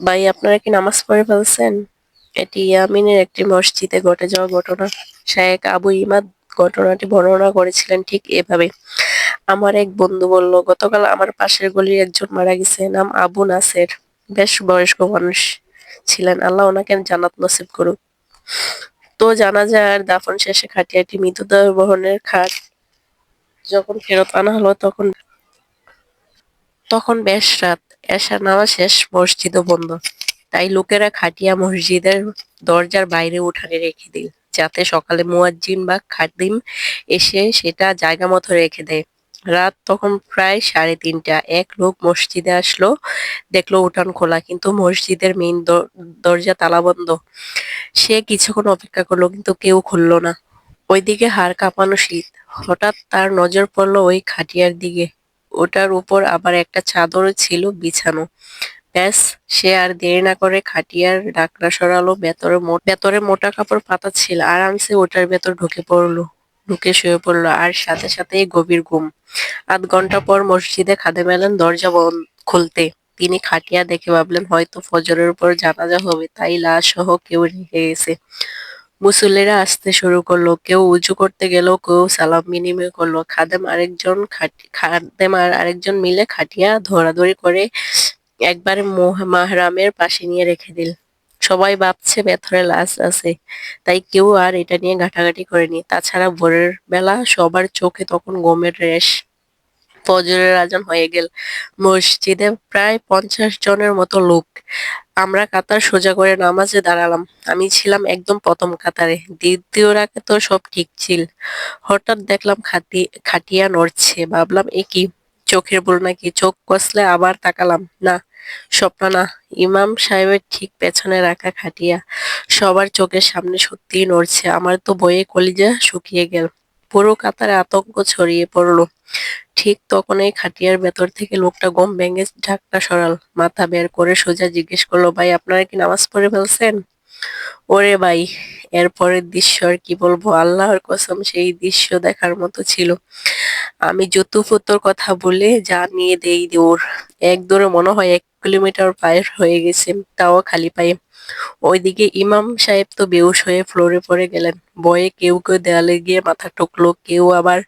ভাই, আপনারা কি নামাজ পড়ে ফেলছেন? এটি ইয়ামিনের একটি মসজিদে ঘটে যাওয়া ঘটনা। শায়েক আবু ইমাদ ঘটনাটি বর্ণনা করেছিলেন ঠিক এভাবে। আমার এক বন্ধু বলল, গতকাল আমার পাশের গলির একজন মারা গেছে, নাম আবু নাসের। বেশ বয়স্ক মানুষ ছিলেন। আল্লাহ ওনাকে জান্নাত নসিব করুক। তো জানাজা আর দাফন শেষে খাটিয়াটি মৃতদেহ বহনের খাট যখন ফেরত আনা হলো, তখন তখন বেশ রাত। এশার নামাজ শেষ মসজিদও বন্ধ। তাই লোকেরা খাটিয়া মসজিদের দরজার বাইরে উঠানে রেখে দিল, যাতে সকালে মুয়াজ্জিন বা খাদিম এসে সেটা জায়গা মতো রেখে দেয়। রাত তখন প্রায় সাড়ে তিনটা। এক লোক মসজিদে আসলো, দেখল উঠান খোলা, কিন্তু মসজিদের মেইন দরজা তালা বন্ধ। সে কিছুক্ষণ অপেক্ষা করল, কিন্তু কেউ খুললো না। ওইদিকে হাড় কাঁপানো শীত। হঠাৎ তার নজর পড়ল ওই খাটিয়ার দিকে। ওটার উপর আবার একটা চাদর ছিল বিছানো। ব্যাস, সে আর দেরি না করে খাটিয়ার ডাকনা সরালো, ভেতরে ভেতরে মোটা কাপড় পাতা ছিল, আরামসে ওটার ভেতর ঢুকে পড়ল, ঢুকে শুয়ে পড়ল, আর সাথে সাথে গভীর ঘুম। আধ ঘণ্টা পর মসজিদে খাদে মেলেন দরজা খুলতে। তিনি খাটিয়া দেখে ভাবলেন, হয়তো ফজরের উপর জানাজা হবে, তাই লাশ সহ কেউ রেখে গেছে। মুসল্লিরা আসতে শুরু করল। কেউ উঁচু করতে গেল, কেউ সালাম বিনিময় করল। খাদেম আরেকজন খাদেম আর আরেকজন মিলে খাটিয়া ধরাধরি করে একবারে মাহরামের পাশে নিয়ে রেখে দিল। সবাই ভাবছে ভেতরে লাশ আছে, তাই কেউ আর এটা নিয়ে ঘাটাঘাটি করেনি। তাছাড়া ভোরের বেলা সবার চোখে তখন গমের রেশ। ফজরের আজান হয়ে গেল। মসজিদে প্রায় পঞ্চাশ জনের মতো লোক। আমরা কাতার সোজা করে নামাজে দাঁড়ালাম। আমি ছিলাম একদম প্রথম কাতারে। দ্বিতীয় রাখে তো সব ঠিক ছিল। হঠাৎ দেখলাম খাটি খাটিয়া নড়ছে। ভাবলাম, এ কি? চোখের ভুল নাকি? চোখ কষলে আবার তাকালাম? না, স্বপ্ন না। ইমাম সাহেবের ঠিক পেছনে রাখা খাটিয়া সবার চোখের সামনে সত্যিই নড়ছে। আমার তো বয়ে কলিজা শুকিয়ে গেল। পুরো কাতারে আতঙ্ক ছড়িয়ে পড়ল। ঠিক তখন এই খাটিয়ার ভেতর থেকে লোকটা গম ভেঙে ঢাকটা সরাল। মাথা বের করে সোজা জিজ্ঞেস করল, ভাই, আপনারা কি নামাজ পড়ে ফেলছেন? ওরে ভাই এরপরের দৃশ্য আর কি বলব? আল্লাহর কসম, সেই দৃশ্য দেখার মতো ছিল। আমি জতুফুতোর কথা বলে যা নিয়ে দেই ওর এক দূরে মনে হয় এক কিলোমিটার পায়ের হয়ে গেছে, তাও খালি পায়ে। ওইদিকে ইমাম সাহেব তো বেউস হয়ে ফ্লোরে পড়ে গেলেন। বয়ে কেউ কেউ দেয়ালে গিয়ে মাথা ঠুকলো, কেউ আবার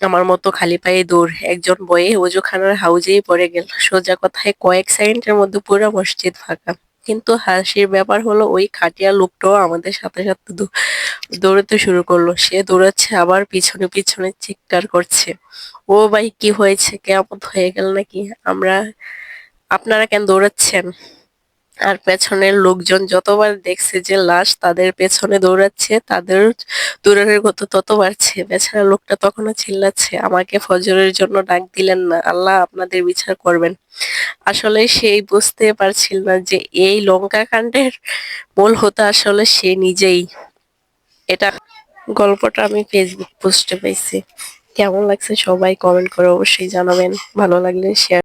আমার মতো খালি পায়ে দৌড়। একজন বয়ে ওজুখানার হাউজেই পড়ে গেল। সোজা কথায় কয়েক সেকেন্ডের মধ্যে পুরো মসজিদ ফাঁকা। কিন্তু হাসির ব্যাপার হলো ওই খাটিয়া লোকটাও আমাদের সাথে সাথে দৌড়াতে শুরু করল। সে দৌড়াচ্ছে, আবার পিছনে পিছনে চিৎকার করছে। ও ভাই, কি হয়েছে? কেমন হয়ে গেল নাকি? আমরা, আপনারা কেন দৌড়াচ্ছেন? আর পেছনের লোকজন যতবার দেখছে যে লাশ তাদের পেছনে দৌড়াচ্ছে, তাদের দৌড়ানোর গত তত বাড়ছে। বেচারা লোকটা তখনও চিল্লাচ্ছে, আমাকে ফজরের জন্য ডাক দিলেন না। আল্লাহ আপনাদের বিচার করবেন। আসলে সেই বুঝতে পারছিল না যে এই লঙ্কা কাণ্ডের মূল হতো আসলে সে নিজেই। এটা গল্পটা আমি ফেসবুক পোস্টে পাইছি কেমন লাগছে সবাই কমেন্ট করে অবশ্যই জানাবেন। ভালো লাগলে শেয়ার